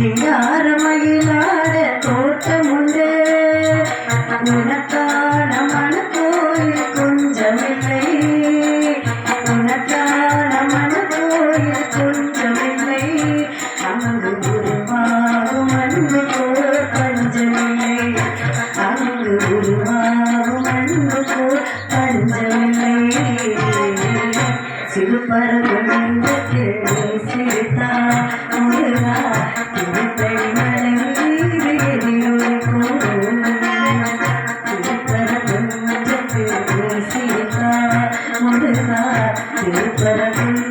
சிங்கார மயிலாட தோட்டம் உண்டு உனக்கான மனக்கோயில் கொஞ்சமில்லை. உனக்கான மனக்கோயில் கொஞ்சமில்லை. அங்கு உருவாகும் அன்பு போல் பஞ்சமில்லை. அங்கு உருவாகும் அன்பு போல் பஞ்சமில்லை. சிறுபரகுன்றத்து சிறுதா Clementine.